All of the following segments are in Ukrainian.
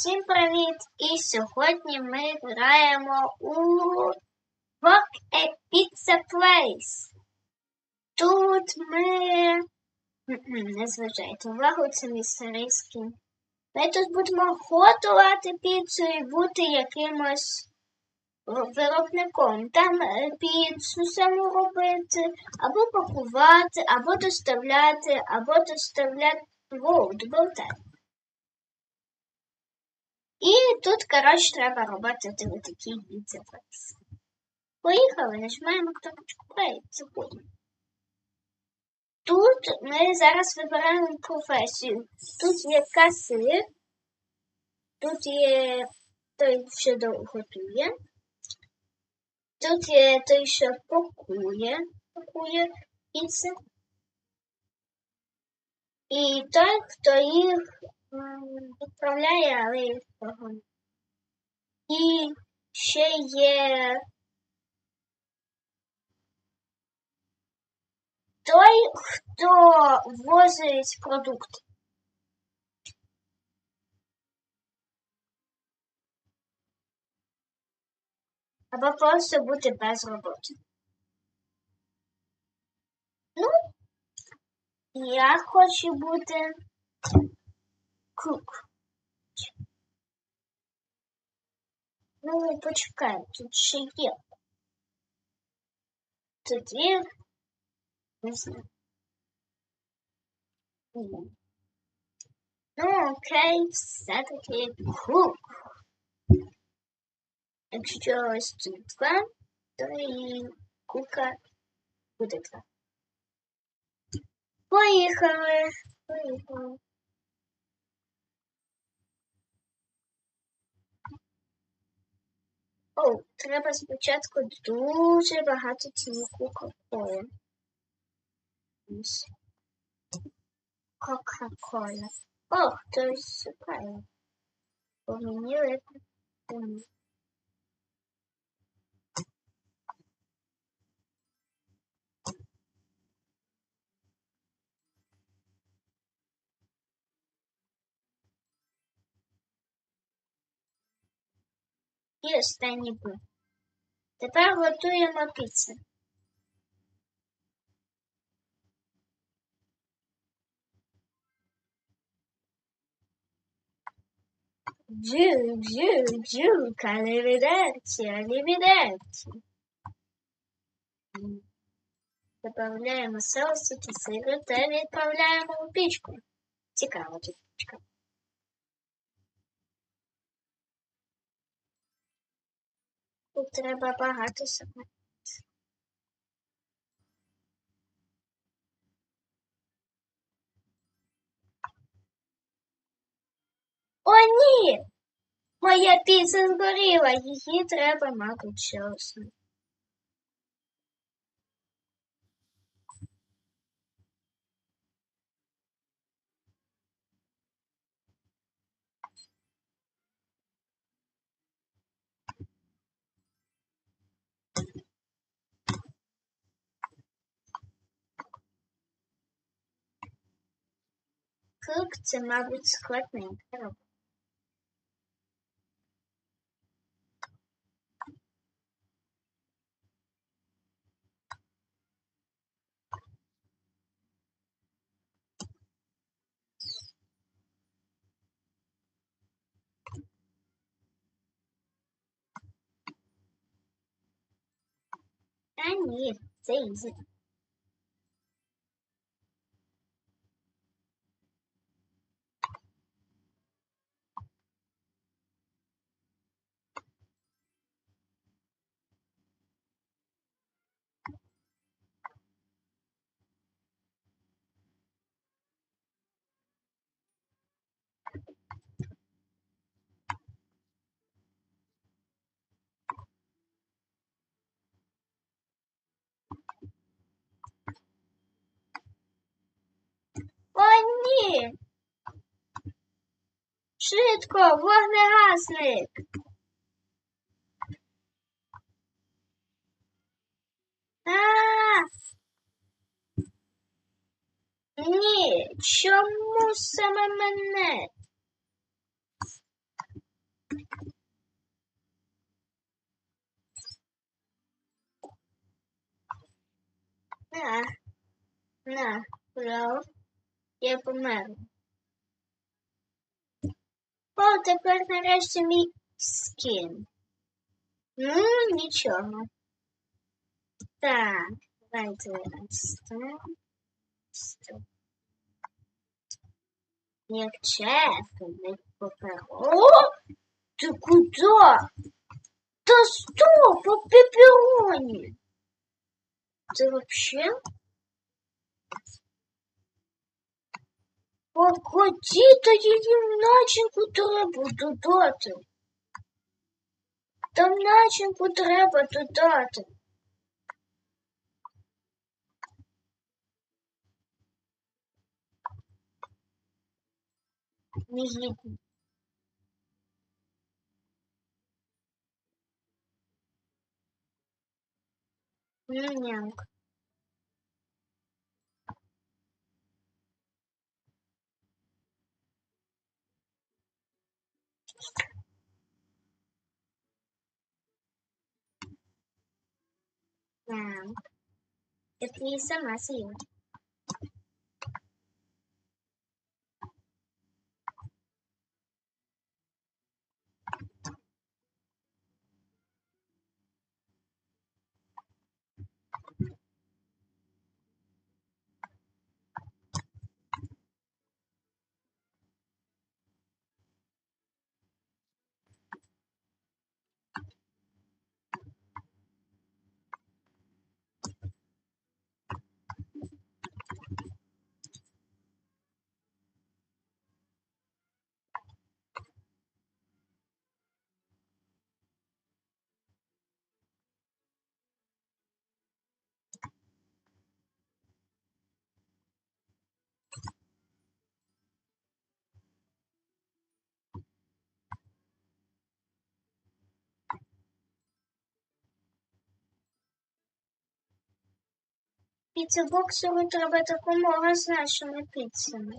Всім привіт! І сьогодні ми граємо у Work a Pizza Place. Тут ми не зважайте увагу, це риски. Ми тут будемо готувати піцу і бути якимось виробником. Там е, піцу саму робити, або пакувати, або доставляти, або доставляти Воу, так. І тут, коротше, треба робити такий біцепс. Поїхали, нажимаємо кнопочку Play, заходимо. Тут ми зараз вибираємо професію. Тут є касир, тут є той, що готує, тут є той, що пакує, пакує піци. І той, хто їх відправляє, але їх погано. І ще є той, хто возить продукти. Або просто бути без роботи. Ну, я хочу бути кук. Ну, почекай, тут ще є. Тут є. Не знаю. Ну, окей, все-таки кук. Якщо ось тут два, то і кука буде два. Поїхали. Поїхали. О, треба спочатку дуже багато цінку кока-коли. Кока-кола. О, хтось шукає. Бо І останній був. Тепер готуємо піцу. Джу, джу, джу, калівідерці, алівідерці. Добавляємо соус і сиру та відправляємо у пічку. Цікаво тут пічка. Тут треба багато саме. О, ні! Моя піца згоріла, її треба, мабуть, часу. Круг це, мабуть, складненька робота. Та ні, це Швидко, вогнегасник. А, -а, а Ні, чому саме мене? На, на, брав, я помер. О, тепер нарешті мій скін. Ну, нічого. Так, давайте ось. Як чесно, не попер. О! Ти куди? Та стоп, по пеппероні. Це вообще? Погоді, то її начинку треба додати. Там начинку треба додати. Негідно. Ням-ням. now. The a are massive. Піцебоксову треба допомога з нашими піцами.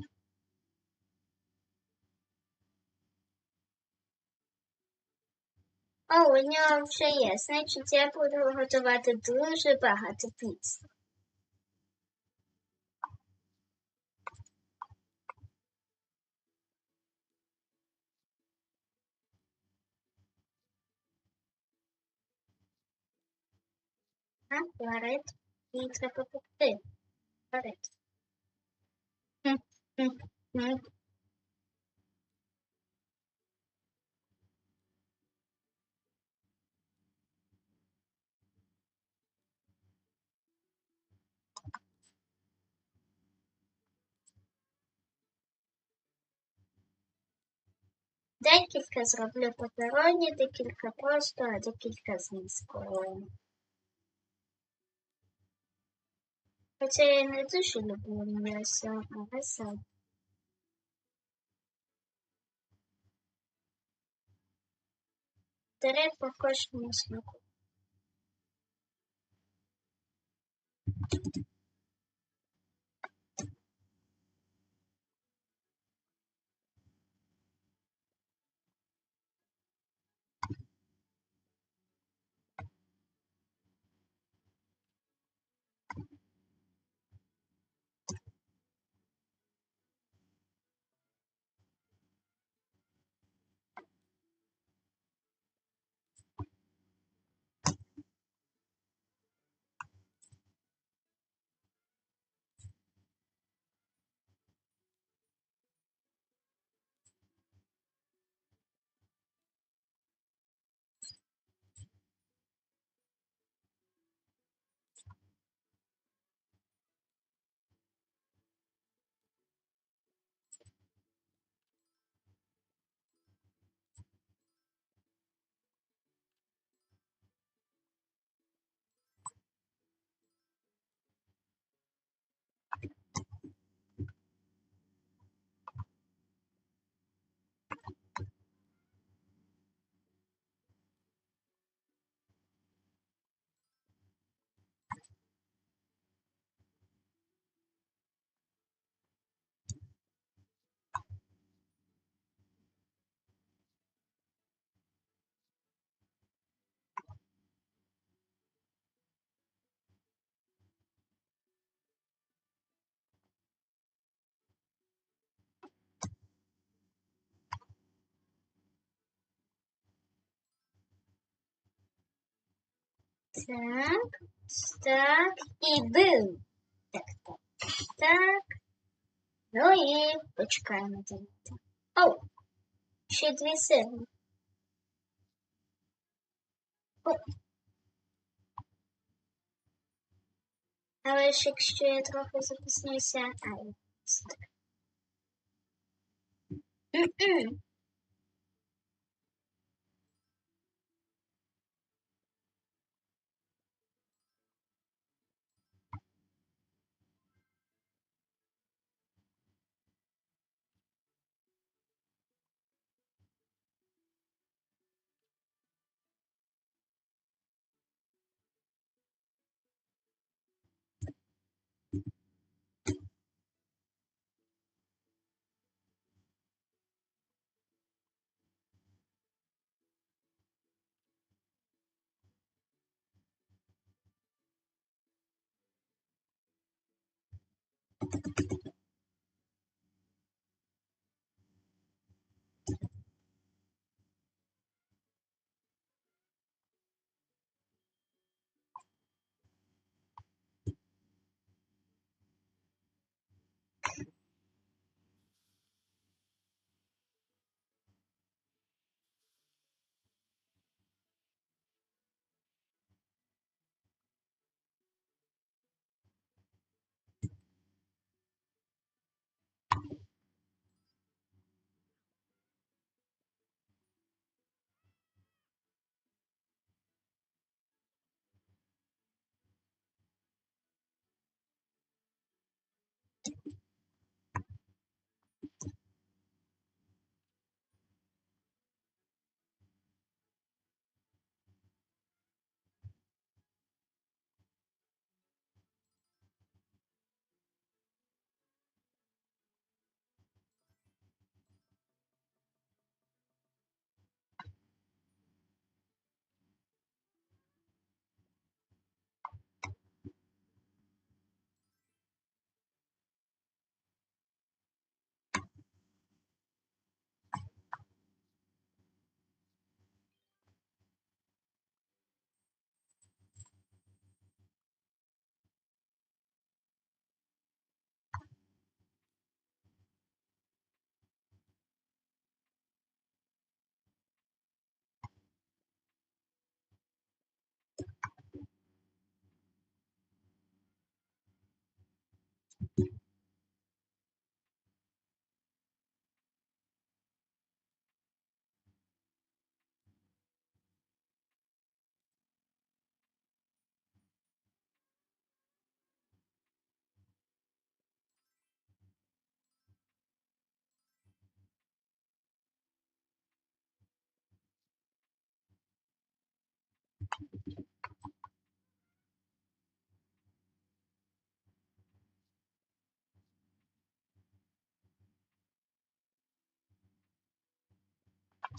О, у нього вже є. Значить, я буду готувати дуже багато піц. А, варить. Декілька зроблю папероні, декілька просто, а декілька з міською. Хоча я не дуже люблю м'ясо, але все. Дерев по кожному смаку. Так, так, і бим. Так, так, так. Ну і почекаємо там. Оу, ще дві сили. О. Але ж якщо я трохи запіснюся, ай, так. М-м.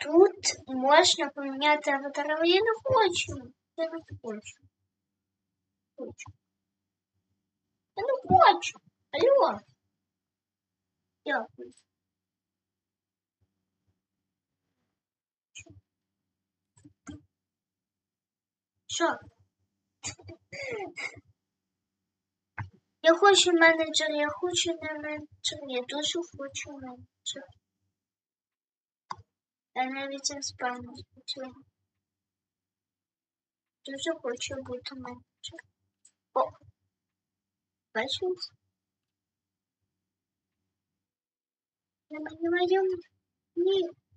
Тут можна поміняти аватар, але я не хочу. Я не хочу. хочу. Я не хочу. Алло. Дякую. Що? Я хочу менеджер, я хочу не менеджер, я дуже хочу менеджер. Я навіть розпевнена хотіла. Дуже хочу бути менеджером. О! Бачите? На маю ні.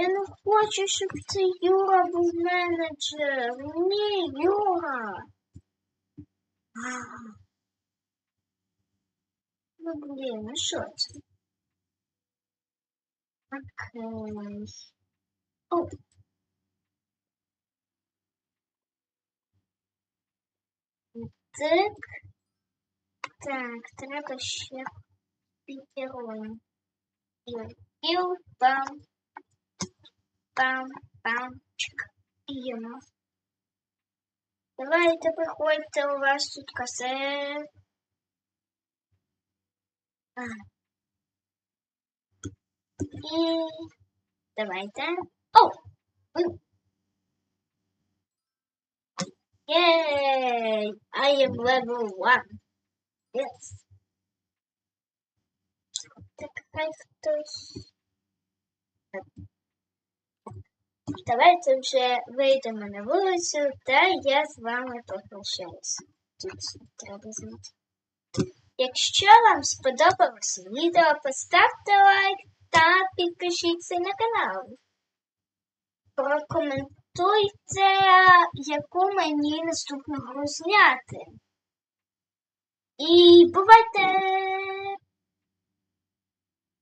Я не хочу, щоб це Юра був менеджер. Ні, Юра. Ну, блін, ну що це? Окей. О. Так. Так, треба ще пікерон. Піл, пам, пам, памчик. Їмо. Давайте приходьте, у вас тут касет. А. І давайте. О! Yay! I am level one. Yes. Так, хай хтось. Давайте вже вийдемо на вулицю, та я з вами попрощаюся. Тут треба знати. Якщо вам сподобалося відео, поставте лайк та підпишіться на канал. Прокоментуйте, яку мені наступну гру зняти. І бувайте!